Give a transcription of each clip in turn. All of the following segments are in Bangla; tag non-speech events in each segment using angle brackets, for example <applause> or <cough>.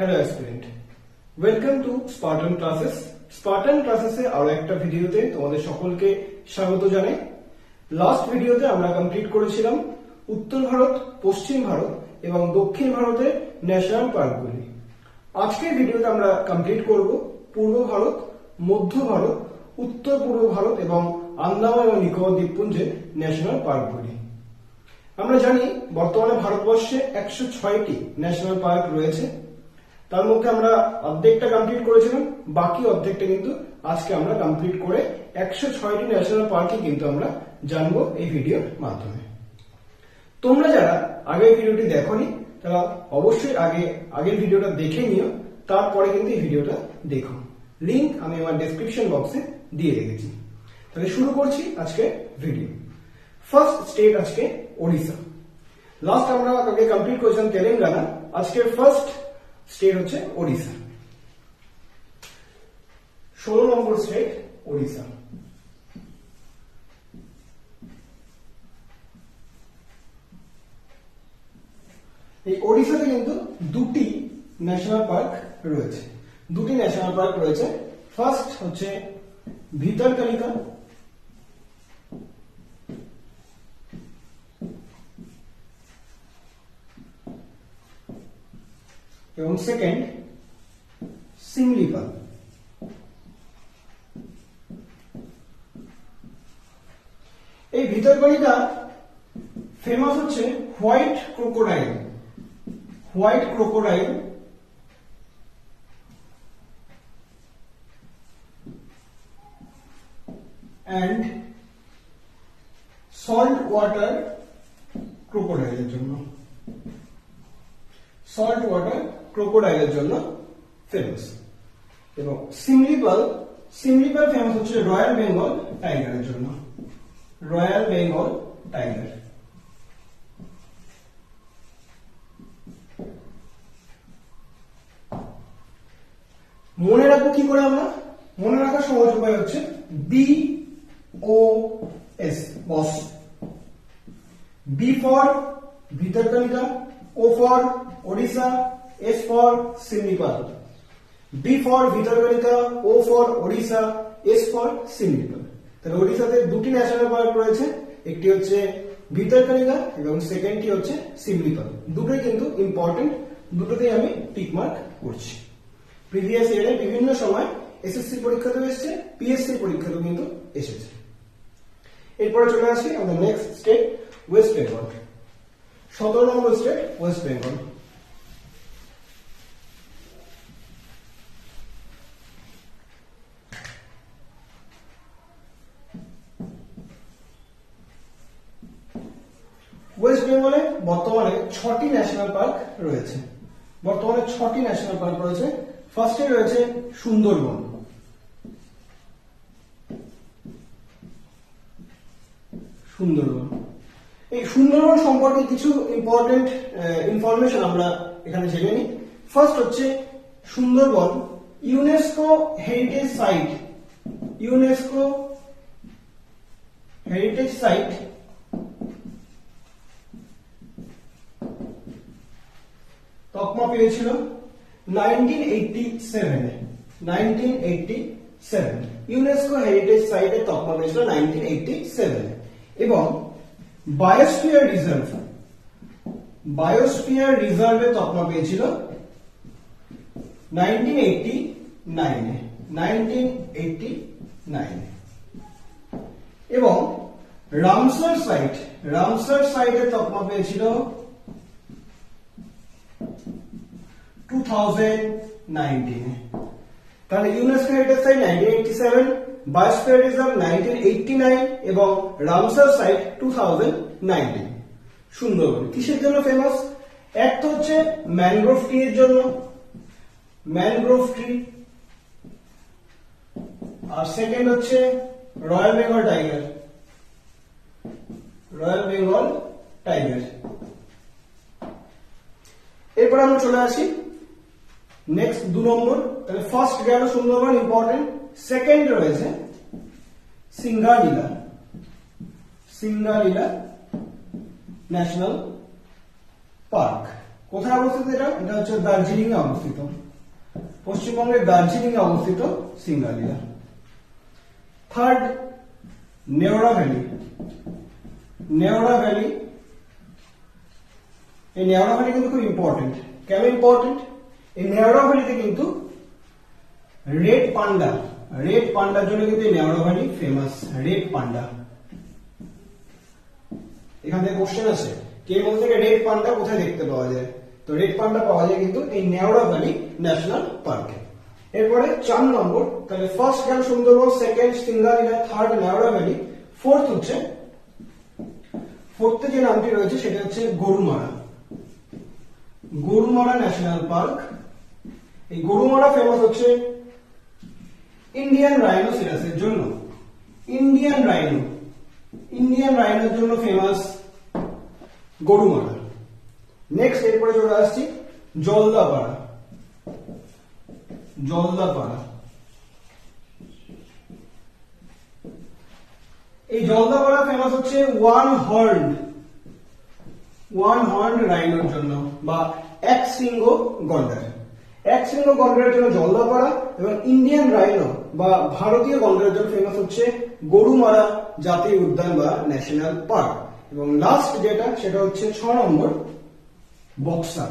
Hello aspirant welcome to Spartan classes Spartan ক্লাসেসে আরও একটা ভিডিওতে তোমাদের সকলকে স্বাগত জানাই। লাস্ট ভিডিওতে আমরা কমপ্লিট করেছিলাম উত্তর ভারত, পশ্চিম ভারত এবং দক্ষিণ ভারতের ন্যাশনাল পার্কগুলি আজকের ভিডিওতে আমরা কমপ্লিট করব পূর্ব ভারত, মধ্য ভারত, উত্তর পূর্ব ভারত এবং আন্দামান এবং নিকোবর দ্বীপপুঞ্জের ন্যাশনাল পার্কগুলি আমরা জানি বর্তমানে ভারতবর্ষে একশো ছয়টি ন্যাশনাল পার্ক রয়েছে। তার মধ্যে আমরা অর্ধেকটা কমপ্লিট করেছিলাম, বাকি অর্ধেকটা কিন্তু আজকে আমরা কমপ্লিট করে একশো ছয়টি ন্যাশনাল পার্কই কিন্তু আমরা জানব এই ভিডিওর মাধ্যমে। তোমরা যারা আগের ভিডিওটি দেখোনি, তারা অবশ্যই আগে, আগের ভিডিওটা দেখে নিও, তারপরে কিন্তু এই ভিডিওটা দেখো। লিংক আমি আমার ডেসক্রিপশন বক্সে দিয়ে রেখেছি। তাহলে শুরু করছি আজকে ভিডিও ফার্স্ট স্টেট আজকে ওড়িশা লাস্ট আমরা আগে কমপ্লিট করেছিলাম তেলেঙ্গানা আজকের ফার্স্ট স্টেট হচ্ছে ওড়িশা। ষোলো নম্বর স্টেট ওড়িশা। এই ওড়িশাতে কিন্তু দুটি ন্যাশনাল পার্ক রয়েছে। দুটি ন্যাশনাল পার্ক রয়েছে। ফার্স্ট হচ্ছে ভিতরকালিকা এবং সেকেন্ড সিমলিপাল এই ভিতরকণিকা ফেমাস হচ্ছে white crocodile white crocodile and salt water ক্রোকোডাইলের জন্য। সল্ট ওয়াটার ক্রোকোডাইলের জন্য ফেমাস এবং সিমলিপাল সিমলিপাল ফেমাস হচ্ছে রয়্যাল বেঙ্গল টাইগারের জন্য। Royal Bengal tiger. মনে রাখব কি করে আমরা? মনে রাখার সহজ উপায় হচ্ছে B O S boss B for Bhitarkanika O for Odisha S for Simlipal B for Bhitarkanika O for Odisha S for Simlipal তাহলে ওড়িশাতে দুটি ন্যাশনাল পার্ক রয়েছে, একটি হচ্ছে ভিতরকনিকা এবং সেকেন্ডটি হচ্ছে সিমলিপাল দুটোই কিন্তু ইম্পর্টেন্ট দুটোতেই আমি টিক মার্ক করছি। প্রিভিয়াস ইয়ারে বিভিন্ন সময় এসএসসি পরীক্ষাতেও এসেছে পিএসসি পরীক্ষাতেও কিন্তু এসেছে। এরপরে চলে আসি আমাদের নেক্সট স্টেট ওয়েস্ট বেঙ্গল সতেরো নম্বর স্টেট ওয়েস্ট বেঙ্গল ওয়েস্ট বেঙ্গলে বর্তমানে ছটি ন্যাশনাল পার্ক রয়েছে। বর্তমানে ছটি ন্যাশনাল পার্ক রয়েছে। ফার্স্টে রয়েছে সুন্দরবন। সুন্দরবন। এই সুন্দরবন সম্পর্কে কিছু ইম্পর্টেন্ট ইনফরমেশন আমরা এখানে জেনে নিই। ফার্স্ট হচ্ছে Sundarban UNESCO heritage site UNESCO heritage site তকমা পেয়েছিল নাইনটিন এইটটি সেভেনে nineteen eighty seven UNESCO heritage সাইটে তকমা পেয়েছিল নাইনটিন এইটটি সেভেনে এবং বায়োস্ফিয়ার রিজার্ভ বায়োস্ফিয়ার রিজার্ভে তকমা পেয়েছিল নাইনটিন এইটটি নাইনে নাইনটিন এইটটি নাইনে এবং রামসার সাইট রামসার সাইটে তকমা পেয়েছিল 2019 তাহলে UNESCO heritage site 1987 biosphere reserve 1989 এবং রামসার সাইট 2019 সুন্দরবন, কিসের জন্য ফেমাস এক তো হচ্ছে ম্যানগ্রোভ ট্রি এর জন্য। ম্যানগ্রোভ ট্রি আর সেকেন্ড হচ্ছে royal Bengal tiger royal Bengal tiger এরপর আমরা চলে আসি নেক্সট দু নম্বর। তাহলে ফার্স্ট গেল সুন্দরবন ইম্পর্টেন্ট সেকেন্ড রয়েছে সিঙ্গালীলা। সিঙ্গালীলা ন্যাশনাল পার্ক কোথায় অবস্থিত এটা? এটা হচ্ছে দার্জিলিং এ অবস্থিত। পশ্চিমবঙ্গের দার্জিলিং এ অবস্থিত Singalila. Third Neora valley Neora valley এই নেওড়া ভ্যালি কিন্তু খুব ইম্পর্টেন্ট কেন ইম্পর্টেন্ট এই নেওড়া ভ্যালিতে কিন্তু রেড পান্ডা, রেড পান্ডার জন্য কিন্তু এই ভ্যালি ফেমাস রেড পান্ডা। এখান থেকে কোশ্চেন আছে কে বলতে রেড পান্ডা কোথায় দেখতে পাওয়া যায়? তো রেড পান্ডা পাওয়া যায় কিন্তু এই নেওড়া ভ্যালি ন্যাশনাল পার্কে। এরপরে চার নম্বর, তাহলে ফার্স্ট গেল Sundarban second Singalila third Neora valley fourth হচ্ছে ফোর্থে যে নামটি রয়েছে সেটা হচ্ছে গরুমারা। গরুমারা ন্যাশনাল পার্ক এই গরুমারা ফেমাস হচ্ছে ইন্ডিয়ান রাইনোসিরাসের জন্য। ইন্ডিয়ান রাইনো ইন্ডিয়ান রাইনোর জন্য ফেমাস গরুমারা নেক্সট এরপরে চলে আসছি জলদাপাড়া। জলদাপাড়া। এই জলদাপাড়া ফেমাস হচ্ছে ওয়ান হর্ন ওয়ান হর্ন রাইনোর জন্য বা এক শৃঙ্গ গন্ডার। এক শৃঙ্গ গন্ডারের জন্য জলদাপাড়া এবং ইন্ডিয়ান রাইনো বা ভারতীয় গন্ডারের জন্য ফেমাস হচ্ছে গরুমারা জাতীয় উদ্যান বা ন্যাশনাল পার্ক এবং লাস্ট যেটা, সেটা হচ্ছে ছ নম্বর, বক্সা।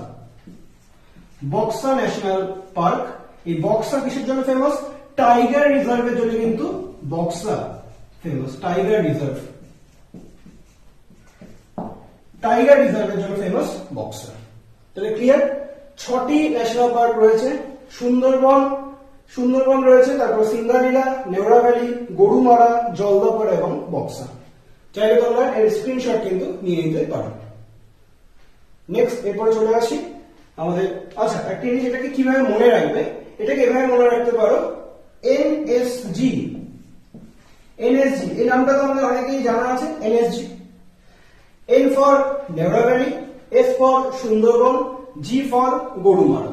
বক্সা ন্যাশনাল পার্ক এই বক্সা কিসের জন্য ফেমাস টাইগার রিজার্ভের জন্য কিন্তু Buxa famous tiger reserve tiger রিজার্ভের জন্য ফেমাস বক্সা। তাহলে ক্লিয়ার ছটি ন্যাশনাল পার্ক রয়েছে। সুন্দরবন সুন্দরবন রয়েছে, তারপর সিঙ্গালীলা নেওড়া ভ্যালি, গরুমারা জলদাপাড়া এবং বক্সা। চাইলে তোমরা এর স্ক্রিনশট কিন্তু নিয়ে নিতে পারো। নেক্সট এরপরে চলে আসি। আমাদের আচ্ছা একটা জিনিস এটাকে কীভাবে মনে রাখবে, এটাকে এভাবে মনে রাখতে পারো। এনএসজি এনএসজি এই নামটা তো আমাদের অনেকেই জানা আছে NSG N for Neora valley S for Sundarban G for Gorumara.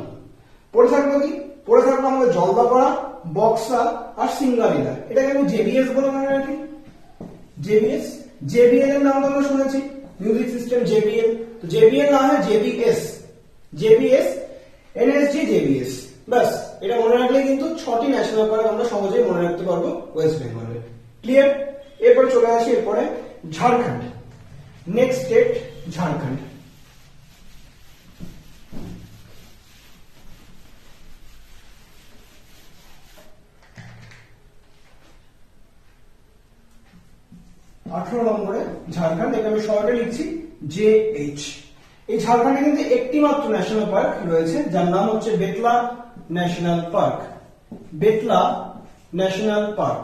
পড়ে থাকল কি? পড়ে থাকল আমাদের জলদাপাড়া, বক্সা আর সিঙ্গারিলা। এটাকে আমি জেবিএস বলে মনে রাখি। জেবিএস জেবিএল এর নাম আমরা শুনেছি। মিউজিক সিস্টেম জেবিএল তো জেবিএল না হয় জেবিএস জেবিএস এনএসজি জেবিএস ব্যাস, এটা মনে রাখলে কিন্তু ছটি ন্যাশনাল পার্ক আমরা সহজেই মনে রাখতে পারব ওয়েস্ট বেঙ্গলে ক্লিয়ার এরপরে চলে আসি, এরপরে ঝাড়খণ্ড। Next state Jharkhand. আঠারো নম্বরে ঝাড়খণ্ড, এটা আমি শর্টে লিখছি, জে এইচ। এই ঝাড়খণ্ডে কিন্তু একটি মাত্র ন্যাশনাল পার্ক রয়েছে, যার নাম হচ্ছে Betla national park Betla national park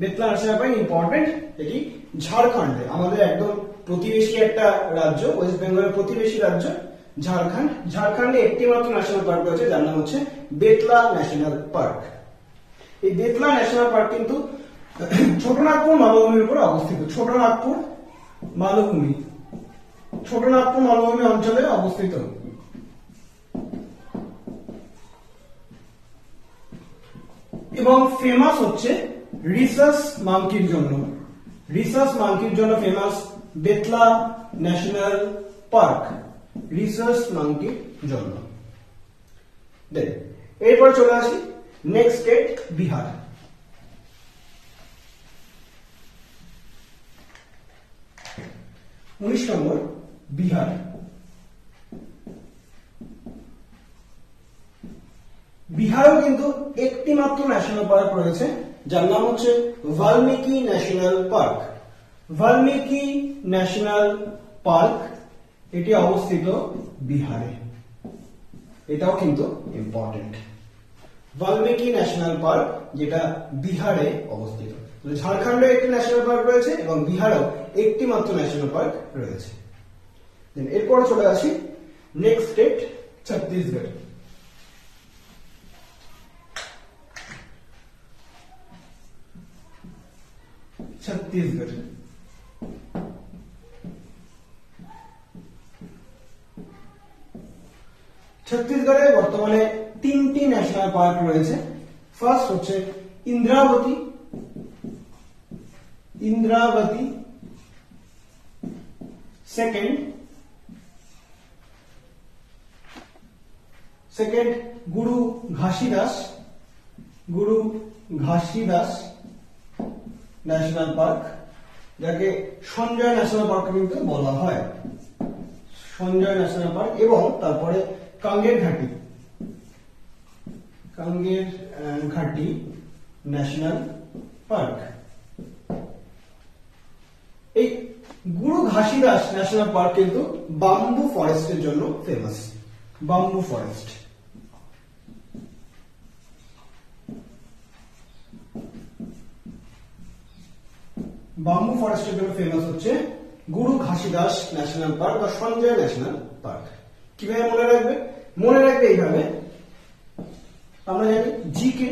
Betla national park important এটি ঝাড়খণ্ডে, আমাদের একদম প্রতিবেশী একটা রাজ্য ওয়েস্ট বেঙ্গলের প্রতিবেশী রাজ্য, ঝাড়খণ্ড। ঝাড়খণ্ডে একটি মাত্র ন্যাশনাল পার্ক রয়েছে, যার নাম হচ্ছে বেতলা ন্যাশনাল পার্ক এই বেতলা ন্যাশনাল পার্ক কিন্তু <coughs> ছোটনাগপুর মালভূমির উপরে অবস্থিত। ছোটনাগপুর মালভূমি। ছোটনাগপুর মালভূমি অঞ্চলে অবস্থিত। এবং ফেমাস হচ্ছে রিসার্চ মাংকির জন্য। রিসার্চ মাংকির জন্য famous Betla national park. Research মাংকির জন্য। এরপর চলে আসি নেক্সট স্টেট বিহার। উনিশ নম্বর বিহার। বিহারেও কিন্তু একটি মাত্র ন্যাশনাল পার্ক রয়েছে, যার নাম হচ্ছে Valmiki national park Valmiki national park এটি অবস্থিত বিহারে। এটাও কিন্তু ইম্পর্টেন্ট বাল্মীকি ন্যাশনাল পার্ক যেটা বিহারে অবস্থিত। ঝাড়খণ্ডে একটি ন্যাশনাল পার্ক রয়েছে এবং বিহারেও একটি মাত্র ন্যাশনাল পার্ক রয়েছে। এরপর চলে আসি নেক্সট স্টেট ছত্তিশগড়। ছত্তিশগড়। ছত্তিশগড়ে বর্তমানে তিনটি ন্যাশনাল পার্ক রয়েছে। ফার্স্ট হচ্ছে ইন্দ্রাবতী ইন্দ্রাবতী সেকেন্ড সেকেন্ড গুরু ঘাসিদাস গুরু ঘাসিদাস ন্যাশনাল পার্ক যাকে সঞ্জয় ন্যাশনাল পার্ক কিন্তু বলা হয়। সঞ্জয় ন্যাশনাল পার্ক এবং তারপরে কাঙ্গের ঘাটি। কাঙ্গের ঘাটি ন্যাশনাল পার্ক এই গুরু ঘাসিদাস ন্যাশনাল পার্ক কিন্তু বাম্বু ফরেস্টের জন্য ফেমাস বাম্বু ফরেস্ট। বাম্বু ফরেস্টের জন্য ফেমাস হচ্ছে গুরু ঘাসিদাস ন্যাশনাল পার্ক বা সঞ্জয় ন্যাশনাল পার্ক। কীভাবে মনে রাখবে? মনে রাখবে এইভাবে। আমরা জানি GK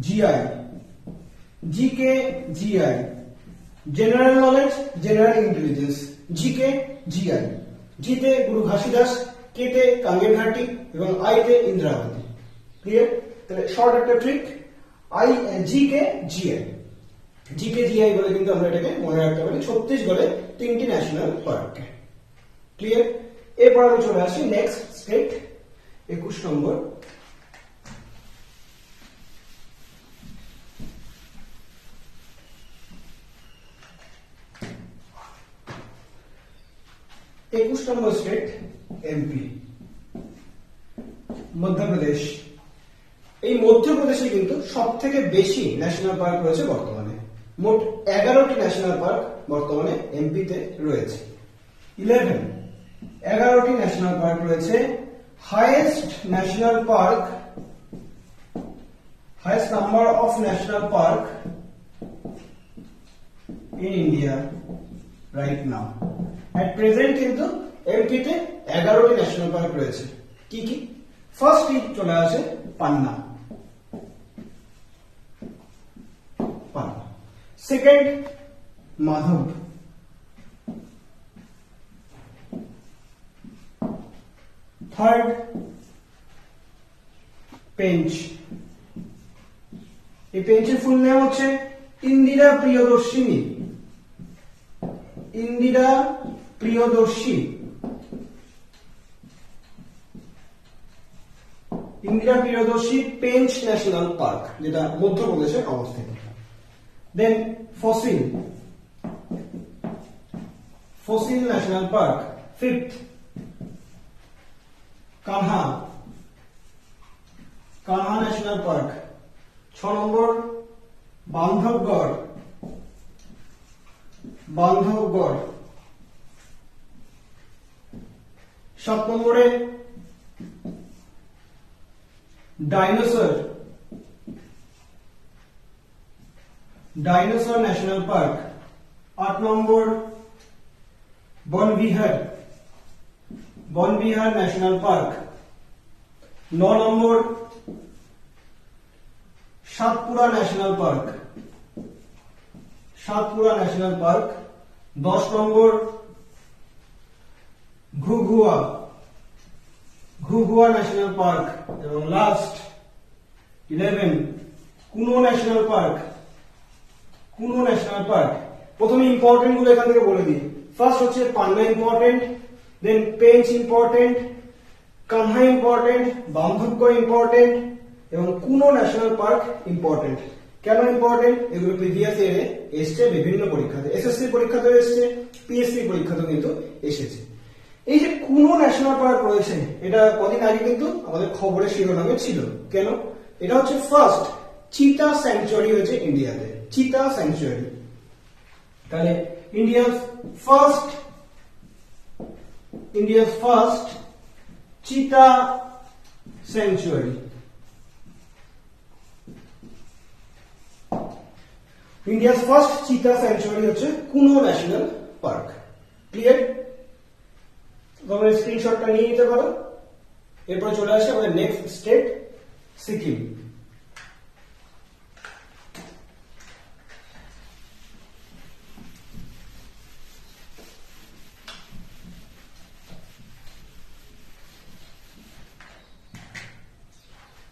GI GK GI general knowledge general intelligence G GK GI জিতে গুরু ঘাসিদাস কেতে কাঙ্গের ঘাটি এবং আই আইতে ইন্দ্রাবতী ক্লিয়ার তাহলে শর্ট একটা trick I GK GI GK GI বলে কিন্তু আমরা এটাকে মনে রাখতে পারি ছত্তিশগড়ে তিনটি ন্যাশনাল পার্ক ক্লিয়ার এরপর আমি চলে আসি নেক্সট স্টেট একুশ নম্বর একুশ নম্বর স্টেট এমপি মধ্যপ্রদেশ এই মধ্যপ্রদেশে কিন্তু সব থেকে বেশি ন্যাশনাল পার্ক রয়েছে বর্তমানে। মোট এগারোটি ন্যাশনাল পার্ক বর্তমানে এমপিতে রয়েছে। ইলেভেন এগারোটি ন্যাশনাল পার্ক রয়েছে। Highest national park highest number of national park in India right now at present কিন্তু এমপিতে এগারোটি ন্যাশনাল পার্ক রয়েছে। কি কি? ফার্স্ট চলে আসে পান্না। সেকেন্ড মাধব। থার্ড পেঞ্চ। এই পেঞ্চের ফুল নেম হচ্ছে ইন্দিরা প্রিয়দর্শিনী। ইন্দিরা প্রিয়দর্শী। ইন্দিরা প্রিয়দর্শী পেঞ্চ ন্যাশনাল পার্ক, যেটা মধ্যপ্রদেশে অবস্থিত। Then fossil. Fossil national park, fifth. Kanha. Kanha national park, ছ নম্বর। বান্ধবগড়। বান্ধবগড়। সাত নম্বরে ডাইনোসর ডাইনোসর ন্যাশনাল পার্ক আট নম্বর বনবিহার। বনবিহার ন্যাশনাল পার্ক ন নম্বর Satpura national park Satpura national park দশ নম্বর ঘুঘুয়া। ঘুঘুয়া ন্যাশনাল পার্ক এবং last eleven Kuno national park Kuno national park প্রথমে ইম্পর্টেন্টগুলো এখান থেকে বলে দিই। ফার্স্ট হচ্ছে Panna important then Pench important Kanha important Bandhavgarh important এবং কুনো ন্যাশনাল পার্ক ইম্পর্টেন্ট কেন ইম্পর্টেন্ট এগুলো প্রিভিয়াস ইয়ারে এসছে বিভিন্ন পরীক্ষাতে। এসএসসি পরীক্ষাতেও এসছে পিএসসি পরীক্ষাতেও কিন্তু এসেছে। এই যে কুনো ন্যাশনাল পার্ক রয়েছে, এটা কদিন আগে কিন্তু আমাদের খবরের শিরোনামে ছিল। কেন? এটা হচ্ছে ফার্স্ট চিতা স্যাংচুয়ারি হয়েছে ইন্ডিয়াতে। চিতা স্যাংচুয়ারি তাহলে ইন্ডিয়ার ফার্স্ট ইন্ডিয়ার ফার্স্ট চিতা স্যাংচুয়ারি ইন্ডিয়ার ফার্স্ট চিতা স্যাংচুয়ারি হচ্ছে কুনো ন্যাশনাল পার্ক ক্লিয়ার তোমরা স্ক্রিনশটটা নিয়ে নিতে পারো। এরপর চলে আসে আমাদের নেক্সট স্টেট সিকিম।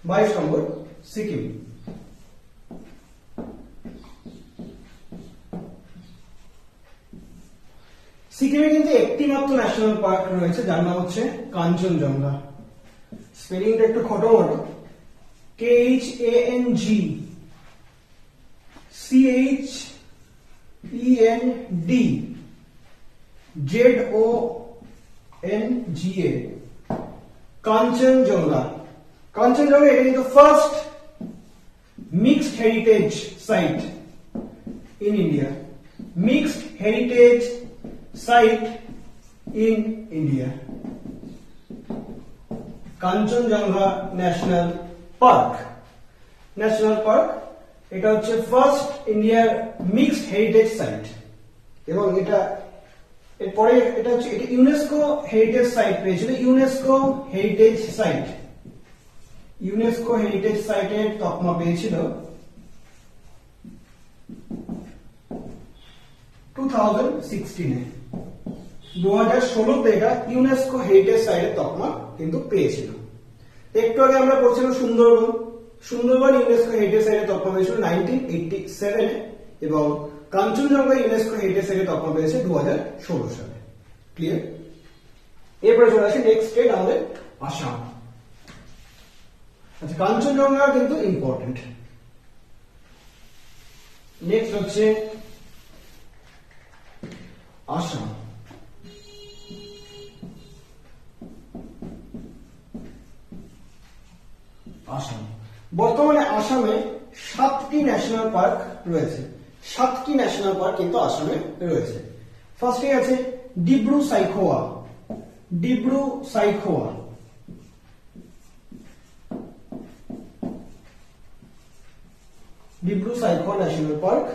বাইশ নম্বর, সিকিম। সিকিমে কিন্তু একটি মাত্র ন্যাশনাল পার্ক রয়েছে, যার নাম হচ্ছে কাঞ্চনজঙ্ঘা। স্পেলিংটা একটু খটোমটো K H A N G C H E N D Z O N G A Kanchenjunga. Kanchenjunga এটা কিন্তু first mixed heritage site in India. Mixed heritage site in India. Kanchenjunga national park national park এটা হচ্ছে ফার্স্ট ইন্ডিয়ার মিক্সড হেরিটেজ সাইট এবং এটা এরপরে এটা হচ্ছে, এটা ইউনেস্কো হেরিটেজ সাইট পেয়েছিল UNESCO heritage site UNESCO heritage সাইটের তকমা পেয়েছিল টু থাউজেন্ড সিক্সটিনে দু হাজার ষোলোতে ইউনেস্কো হেরিটেজ কিন্তু পেয়েছিল। আমরা পড়ছিলাম সুন্দরবন। সুন্দরবন ইউনেস্কো সেভেনে এবং কাঞ্চনজঙ্ঘা ইউনেস্কো পেয়েছে ষোলো সালে। ক্লিয়ার এরপরে চলে নেক্সট আসাম। আচ্ছা কাঞ্চনজঙ্ঘা কিন্তু ইম্পর্টেন্ট নেক্সট হচ্ছে আসাম। আসাম। বর্তমানে আসামে সাতটি ন্যাশনাল পার্ক রয়েছে। সাতটি ন্যাশনাল পার্ক কিন্তু আসামে রয়েছে। ফার্স্টে আছে ডিব্রু সাইখোয়া। ডিব্রু সাইখোয়া। ডিব্রু সাইখোয়া ন্যাশনাল পার্ক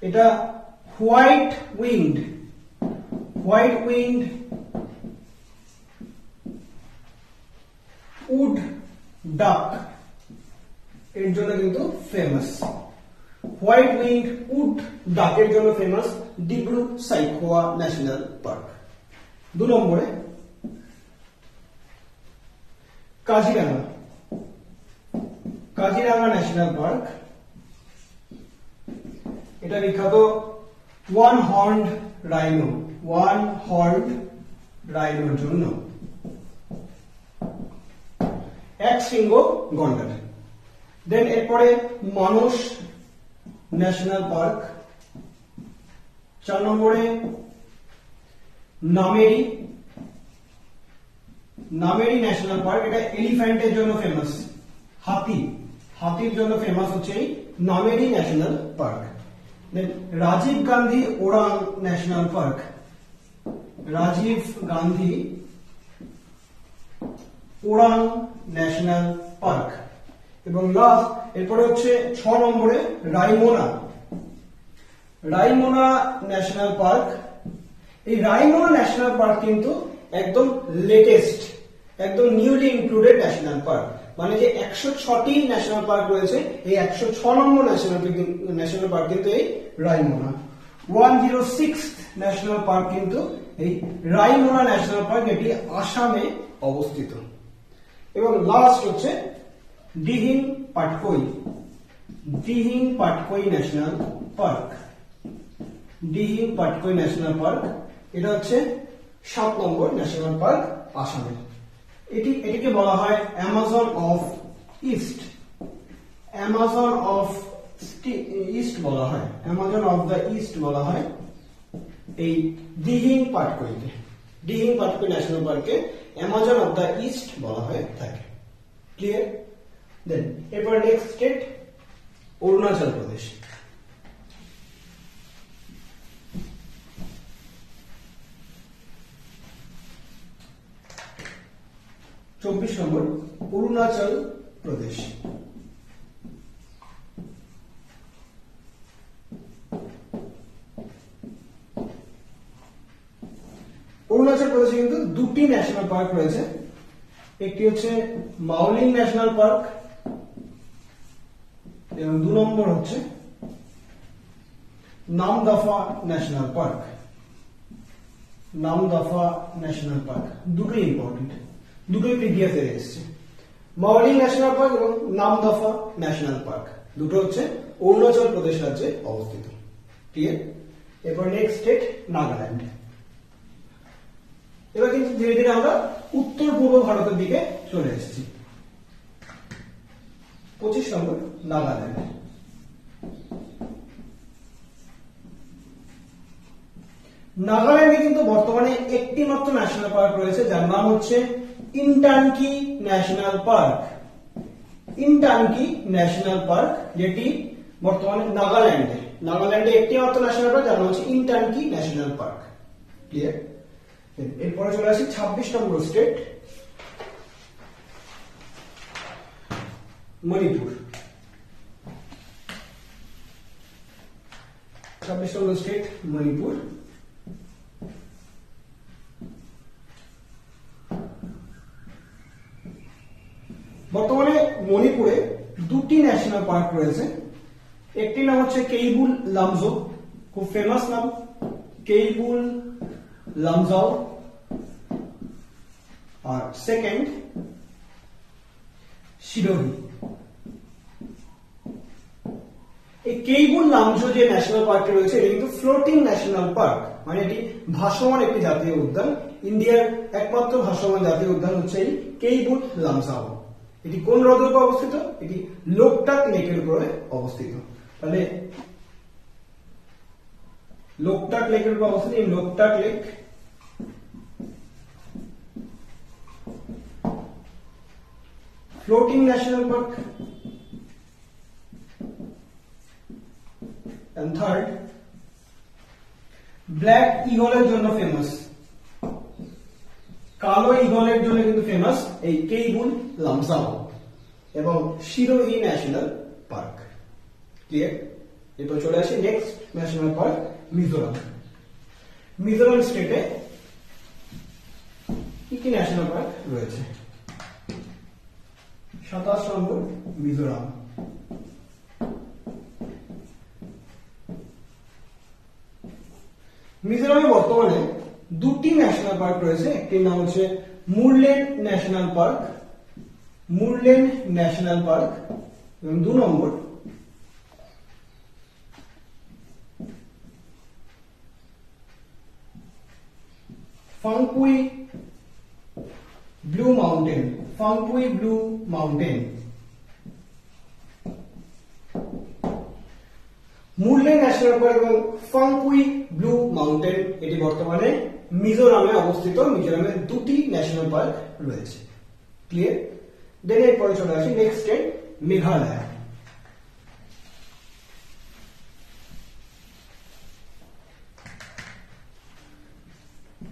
এটা white wind. White wind wood duck এর জন্য কিন্তু ফেমাস হোয়াইট উইন্ড উড ডাকের জন্য famous Dibru Saikhowa national park দু নম্বরে কাজিরাঙ্গা কাজিরাঙ্গা ন্যাশনাল পার্ক এটা বিখ্যাত one horn rhino one horn রাইনোর জন্য। এক শৃঙ্গ গন্ডার। দেন এরপরে মানস ন্যাশনাল পার্ক। চার নম্বরে নামেরি। নামেরি ন্যাশনাল পার্ক, এটা এলিফ্যান্টের জন্য ফেমাস হাতি। হাতির জন্য ফেমাস হচ্ছে এই Nameri national park. Then Rajiv Gandhi Orang national park. Rajiv Gandhi Orang national park. এবং লাস্ট এরপরে হচ্ছে ছ নম্বরে রাইমোনা। Raimona national park. এই রাইমোনা ন্যাশনাল পার্ক কিন্তু একদম লেটেস্ট, একদম নিউলি ইনক্লুডেড ন্যাশনাল পার্ক। মানে যে একশো ছটি ন্যাশনাল পার্ক রয়েছে, এই একশো ছ নম্বর ন্যাশনাল ন্যাশনাল পার্ক কিন্তু এই Raimona. One zero six national park কিন্তু এই রাইমোনা ন্যাশনাল পার্ক, এটি আসামে অবস্থিত। এবং লাস্ট হচ্ছে Dihing Patkai Dihing Patkai national park Dihing Patkai national park এটা হচ্ছে সাত নম্বর ন্যাশনাল পার্ক আসামের এটি, এটিকে বলা হয় Amazon of east Amazon of east বলা হয়। অ্যামাজন অফ দ্য ইস্ট বলা হয় এই দিহিং পাটকইকে দিহিং পাটকই ন্যাশনাল পার্কে, অ্যামাজন অফ দ্য ইস্ট বলা হয়ে থাকে। ক্লিয়ার দেন এরপর নেক্সট স্টেট অরুণাচল প্রদেশ। চব্বিশ নম্বর, অরুণাচল প্রদেশ। অরুণাচল প্রদেশে কিন্তু দুটি ন্যাশনাল পার্ক রয়েছে। একটি হচ্ছে মাউলিং ন্যাশনাল পার্ক এবং দু নম্বর হচ্ছে Namdapha national park Namdapha national park দুটোই ইম্পর্টেন্ট দুটোই এর এসছে। মাওলিং ন্যাশনাল পার্ক এবং নামদাফা ন্যাশনাল পার্ক দুটো হচ্ছে অরুণাচল প্রদেশ রাজ্যে অবস্থিত। ক্লিয়ার এরপর নেক্সট স্টেট নাগাল্যান্ড। এবার কিন্তু ধীরে ধীরে আমরা উত্তর পূর্ব ভারতের দিকে চলে এসেছি। পঁচিশ নম্বর, নাগাল্যান্ড। নাগাল্যান্ডে কিন্তু বর্তমানে একটি মাত্র ন্যাশনাল পার্ক রয়েছে, যার নাম হচ্ছে Intanki national park Intanki national park যেটি বর্তমানে নাগাল্যান্ডে। নাগাল্যান্ডে একটি মাত্র ন্যাশনাল পার্ক যার নাম হচ্ছে ইনটানকি ন্যাশনাল পার্ক ক্লিয়ার এরপরে চলে আসি ছাব্বিশ নম্বর স্টেট মণিপুর। ছাব্বিশ নম্বর স্টেট মণিপুর। বর্তমানে মণিপুরে দুটি ন্যাশনাল পার্ক রয়েছে। একটি নাম হচ্ছে কেইবুল লামজো খুব ফেমাস নাম, কেইবুল লামজাও আর সেকেন্ড শিরোহি। এই কেইবুল লামজো যে ন্যাশনাল রয়েছে, এটি কিন্তু ফ্লোটিং ন্যাশনাল পার্ক মানে এটি ভাসমান একটি জাতীয় উদ্যান। ইন্ডিয়ার একমাত্র ভাসমান জাতীয় উদ্যান হচ্ছে এই কেইবুল লামজাও এটি কোন হ্রদের উপর অবস্থিত? এটি লোকটাক লেকের উপরে অবস্থিত। তাহলে লোকটাক লেকের উপর অবস্থিত এই Loktak lake floating national park. And third black ইগলের জন্য ফেমাস কালো ইগলের জন্য কিন্তু ফেমাস এই কেইবুল লামসাও এবং শিরোহি ন্যাশনাল পার্ক ক্লিয়ার এরপর চলে আসি next national park Mizoram Mizoram স্টেটে কি কি ন্যাশনাল পার্ক রয়েছে? সাতাশ নম্বর, মিজোরাম। মিজোরামে বর্তমানে দুটি ন্যাশনাল পার্ক রয়েছে। একটির নাম হচ্ছে Murlen national park Murlen national park এবং দু নম্বর। Phawngpui blue mountain Phawngpui blue mountain Murlen national park Phawngpui blue mountain এটি বর্তমানে মিজোরামে অবস্থিত। মিজোরামে দুটি ন্যাশনাল পার্ক রয়েছে। ক্লিয়ার দেন এরপরে চলে আসি নেক্সট স্টেট মেঘালয়।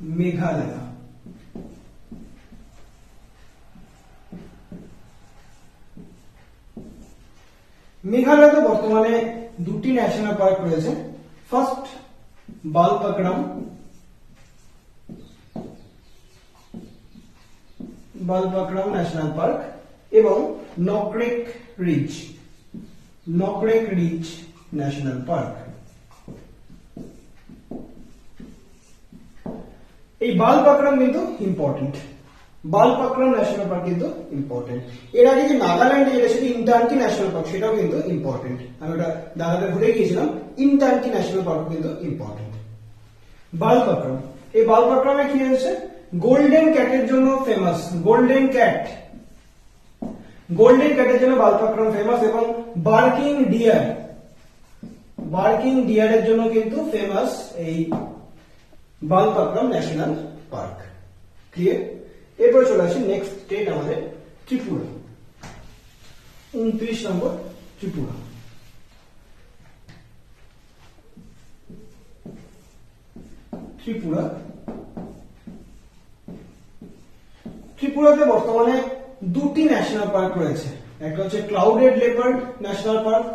মেঘালয়। মেঘালয়তে বর্তমানে দুটি ন্যাশনাল পার্ক রয়েছে। First Balpakram. Balpakram national park এবং Nokrek ridge Nokrek ridge national park এই বালপাকড়াম কিন্তু ইম্পর্টেন্ট বালপাকড়াম ন্যাশনাল পার্ক কিন্তু ইম্পর্টেন্ট এর আগে যে নাগাল্যান্ডে যেটা, সেটা ইন্টার্কি ন্যাশনাল পার্ক সেটাও কিন্তু ইম্পর্টেন্ট আমি ওটা দাদাটা ভুলে গিয়েছিলাম ইন্টার্কি ন্যাশনাল পার্ক কিন্তু ইম্পর্টেন্ট বালপাকড়াম এই বালপাকড়ামে কি হয়েছে? গোল্ডেন ক্যাটের জন্য ফেমাস গোল্ডেন ক্যাট গোল্ডেন ক্যাটের জন্য বালপাকড়াম ফেমাস এবং বার্কিং ডিয়ার বার্কিং ডিয়ারের জন্য কিন্তু ফেমাস এই বালপাকড়াম ন্যাশনাল পার্ক ক্লিয়ার এরপরে চলে আসি নেক্সট স্টেট আমাদের ত্রিপুরা। উনত্রিশ নম্বর ত্রিপুরা। ত্রিপুরা। ত্রিপুরাতে বর্তমানে দুটি ন্যাশনাল পার্ক রয়েছে। একটা হচ্ছে clouded leopard national park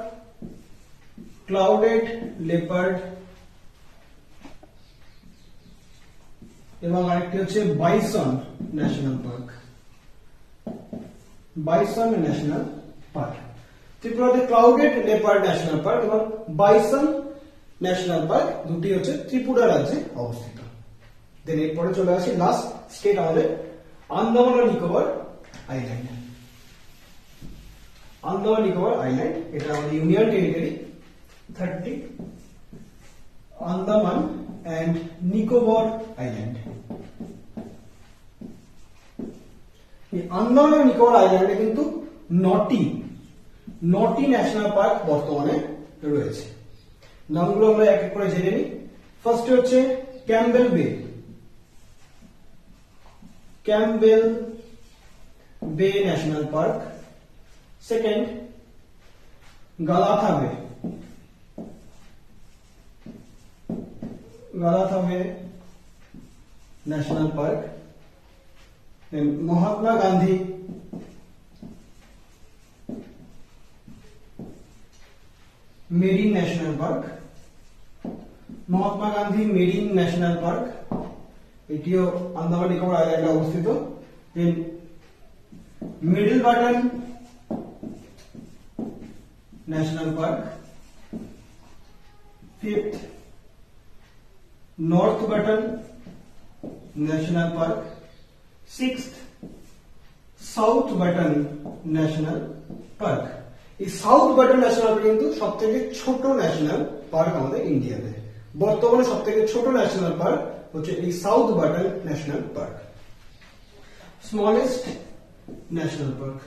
clouded leopard এবং আরেকটি হচ্ছে bison national park. Bison national park. ত্রিপুরাতে ক্লাউডেড লেপার্ড ন্যাশনাল পার্ক এবং বাইসন ন্যাশনাল পার্ক দুটি হচ্ছে ত্রিপুরা রাজ্যে অবস্থিত। দেন এরপরে চলে আসি লাস্ট স্টেট আমাদের আন্দামান নিকোবর আইল্যান্ড। আন্দামান নিকোবর আইল্যান্ড, এটা আমাদের union territory, thirty, Andaman and Nicobar island এই আন্দামান এবং নিকোবর আইল্যান্ডে কিন্তু নটি নটি ন্যাশনাল পার্ক বর্তমানে রয়েছে। নামগুলো আমরা এক এক করে জেনে নিই। ফার্স্ট হচ্ছে ক্যাম্বেল বে ক্যাম্বেল বে national park second Galathea bay Galathea bay national park Then Mahatma Gandhi marine national park Mahatma Gandhi marine national park এটিও আন্দামান নিকোবর আইল্যান্ডে অবস্থিত then middle Button national park fifth north Button national park sixth south Button national park এই সাউথ বাটন ন্যাশনাল পার্ক কিন্তু সব থেকে ছোট ন্যাশনাল পার্ক আমাদের ইন্ডিয়াতে বর্তমানে সব থেকে ছোট ন্যাশনাল পার্ক হচ্ছে এই south button national park smallest national park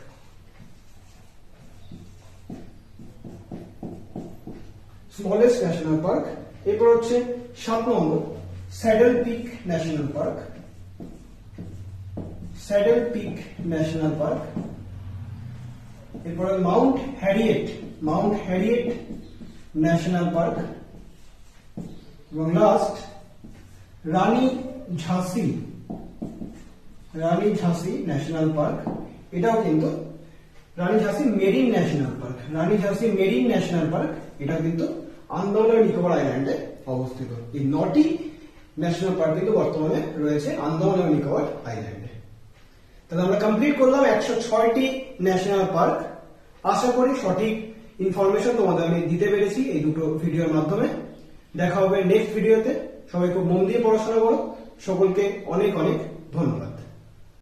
smallest national park এরপর হচ্ছে সাত নম্বর, saddle pick national park. Saddle pick national park. এরপরে Mount Harriet Mount Harriet national park. এবং লাস্ট রানী ঝাঁসি রানী ঝাঁসি ন্যাশনাল পার্ক। এটাও কিন্তু রানী ঝাঁসি মেরিন ন্যাশনাল পার্ক, রানী ঝাঁসি মেরিন ন্যাশনাল পার্ক এটা কিন্তু আন্দামান নিকোবর আইল্যান্ডে অবস্থিত। এই নটি ন্যাশনাল পার্ক কিন্তু বর্তমানে রয়েছে আন্দামান এবং নিকোবর আইল্যান্ডে তাহলে আমরা কমপ্লিট করলাম একশো ছয়টি ন্যাশনাল পার্ক আশা করি সঠিক ইনফরমেশন তোমাদের আমি দিতে পেরেছি এই দুটো ভিডিওর মাধ্যমে। দেখা হবে নেক্সট ভিডিওতে সবাই খুব মন দিয়ে পড়াশোনা করো। সকলকে অনেক অনেক ধন্যবাদ।